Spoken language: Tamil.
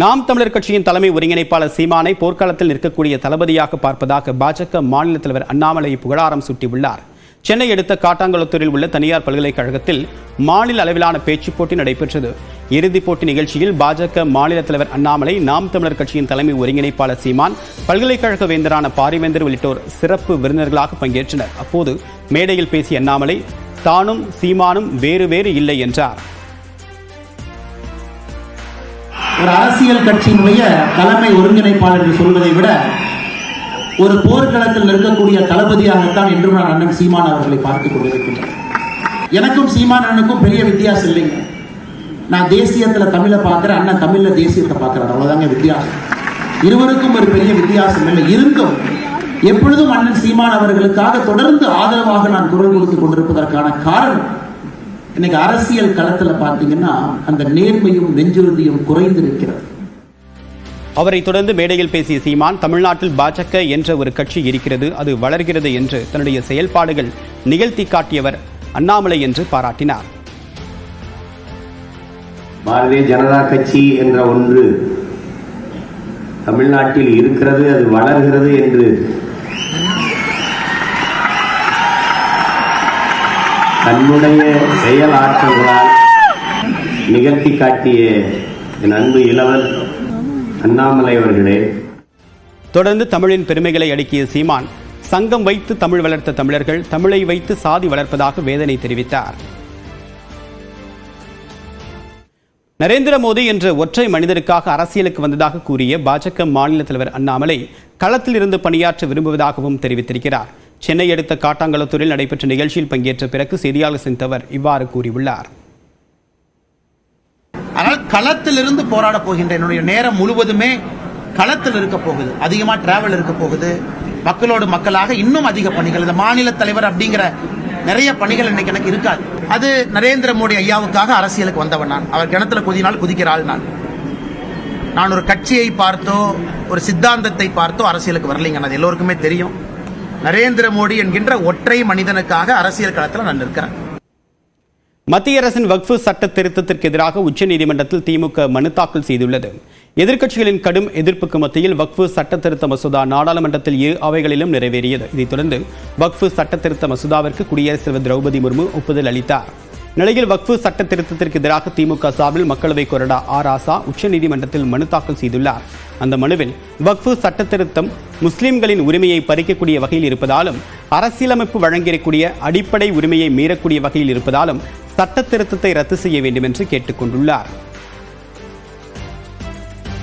நாம் தமிழர் கட்சியின் தலைமை ஒருங்கிணைப்பாளர் சீமானை போர்க்காலத்தில் நிற்கக்கூடிய தளபதியாக பார்ப்பதாக பாஜக மாநில தலைவர் அண்ணாமலை புகழாரம் சூட்டியுள்ளார். சென்னை அடுத்த காட்டாங்குளத்தூரில் உள்ள தனியார் பல்கலைக்கழகத்தில் மாநில அளவிலான பேச்சுப் போட்டி நடைபெற்றது. இறுதிப் போட்டி நிகழ்ச்சியில் பாஜக மாநில தலைவர் அண்ணாமலை நாம் தமிழர் கட்சியின் தலைமை ஒருங்கிணைப்பாளர் சீமான் பல்கலைக்கழக வேந்தரான பாரிவேந்தர் உள்ளிட்டோர் சிறப்பு விருந்தினர்களாக பங்கேற்றனர். அப்போது மேடையில் பேசிய அண்ணாமலை தானும் சீமானும் வேறு வேறு இல்லை என்றார். ஒரு அரசியல் கட்சியினுடைய தலைமை ஒருங்கிணைப்பாளர் என்று சொல்வதை விட ஒரு போர்க்களத்தில் இருக்கக்கூடிய தளபதியாகத்தான் என்றும் நான் அண்ணன் சீமான் அவர்களை பார்த்துக் கொண்டிருக்கின்றேன். எனக்கும் சீமான் அண்ணனுக்கும் பெரிய வித்தியாசம் இல்லைங்க. நான் தேசியத்துல தமிழை பார்க்குறேன் அண்ணன் தமிழ்ல தேசியத்தை பார்க்குறேன் அவ்வளோதாங்க வித்தியாசம். இருவருக்கும் ஒரு பெரிய வித்தியாசம் இல்லை. இருந்தும் எப்பொழுதும் அண்ணன் சீமான் அவர்களுக்காக தொடர்ந்து ஆதரவாக நான் குரல் கொடுத்துக் கொண்டிருப்பதற்கான காரணம் இன்னைக்கு அரசியல் களத்துல பாத்தீங்கன்னா அந்த நேர்மையும் நெஞ்சுறுதியும் குறைந்திருக்கிறது. அவரை தொடர்ந்து மேடையில் பேசிய சீமான் தமிழ்நாட்டில் பாஜக என்ற ஒரு கட்சி இருக்கிறது அது வளர்கிறது என்று தன்னுடைய செயல்பாடுகள் நிகழ்த்தி காட்டியவர் அண்ணாமலை என்று பாராட்டினார். பாரதிய ஜனதா கட்சி என்ற ஒன்று தமிழ்நாட்டில் இருக்கிறது அது வளர்கிறது என்று தன்னுடைய செயல் ஆற்றல்களால் நிகழ்த்தி காட்டிய என் அன்பு இளவல் அண்ணாமலை அவர்களே. தொடர்ந்து தமிழின் பெருமைகளை அடுக்கிய சீமான் சங்கம் வைத்து தமிழ் வளர்த்த தமிழர்கள் தமிழை வைத்து சாதி வளர்ப்பதாக வேதனை தெரிவித்தார். நரேந்திர மோடி என்ற ஒற்றை மனிதருக்காக அரசியலுக்கு வந்ததாக கூறிய பாஜக மாநில தலைவர் அண்ணாமலை களத்தில் இருந்து பணியாற்ற விரும்புவதாகவும் தெரிவித்திருக்கிறார். சென்னை அடுத்த காட்டாங்குளத்தூரில் நடைபெற்ற நிகழ்ச்சியில் பங்கேற்ற பிறகு செய்தியாளர் சிந்தவர் இவ்வாறு கூறியுள்ளார். ஆனால் களத்திலிருந்து போராட போகின்ற என்னுடைய நேரம் முழுவதுமே களத்தில் இருக்க போகுது. அதிகமா டிராவல் இருக்க போகுது. மக்களோடு மக்களாக இன்னும் அதிக பணிகள். இந்த மாநில தலைவர் அப்படிங்கிற நிறைய பணிகள் இன்னைக்கு எனக்கு இருக்காது. அது நரேந்திர மோடி ஐயாவுக்காக அரசியலுக்கு வந்தவன் நான். அவர் கிணத்துல குதினால் குதிக்கிற ஆள் நான். நான் ஒரு கட்சியை பார்த்தோ ஒரு சித்தாந்தத்தை பார்த்தோ அரசியலுக்கு வரலைங்க. அது எல்லோருக்குமே தெரியும். நரேந்திர மோடி என்கின்ற ஒற்றை மனிதனுக்காக அரசியல் களத்தில் நான் நிற்கிறேன். மத்திய அரசின் வக்ஃபு சட்ட திருத்தத்திற்கு எதிராக உச்சநீதிமன்றத்தில் திமுக மனு தாக்கல் செய்துள்ளது. எதிர்க்கட்சிகளின் கடும் எதிர்ப்புக்கு மத்தியில் வக்ஃபு சட்ட திருத்த மசோதா நாடாளுமன்றத்தில் இரு அவைகளிலும் நிறைவேறியது. இதைத் தொடர்ந்து வக்ஃபு சட்ட திருத்த மசோதாவிற்கு குடியரசுத் தலைவர் திரௌபதி முர்மு ஒப்புதல் அளித்தார். நிலையில் வக்ஃபு சட்ட திருத்தத்திற்கு எதிராக திமுக சார்பில் மக்களவை கொறடா ஆர் ஆசா உச்சநீதிமன்றத்தில் மனு தாக்கல் செய்துள்ளார். அந்த மனுவில் வக்ஃபு சட்ட திருத்தம் முஸ்லிம்களின் உரிமையை பறிக்கக்கூடிய வகையில் இருப்பதாலும் அரசியலமைப்பு வழங்கியிருக்கூடிய அடிப்படை உரிமையை மீறக்கூடிய வகையில் இருப்பதாலும் சட்ட திருத்தத்தை ரத்து செய்ய வேண்டும் என்று கேட்டுக்கொண்டுள்ளார். கொண்டுள்ளார்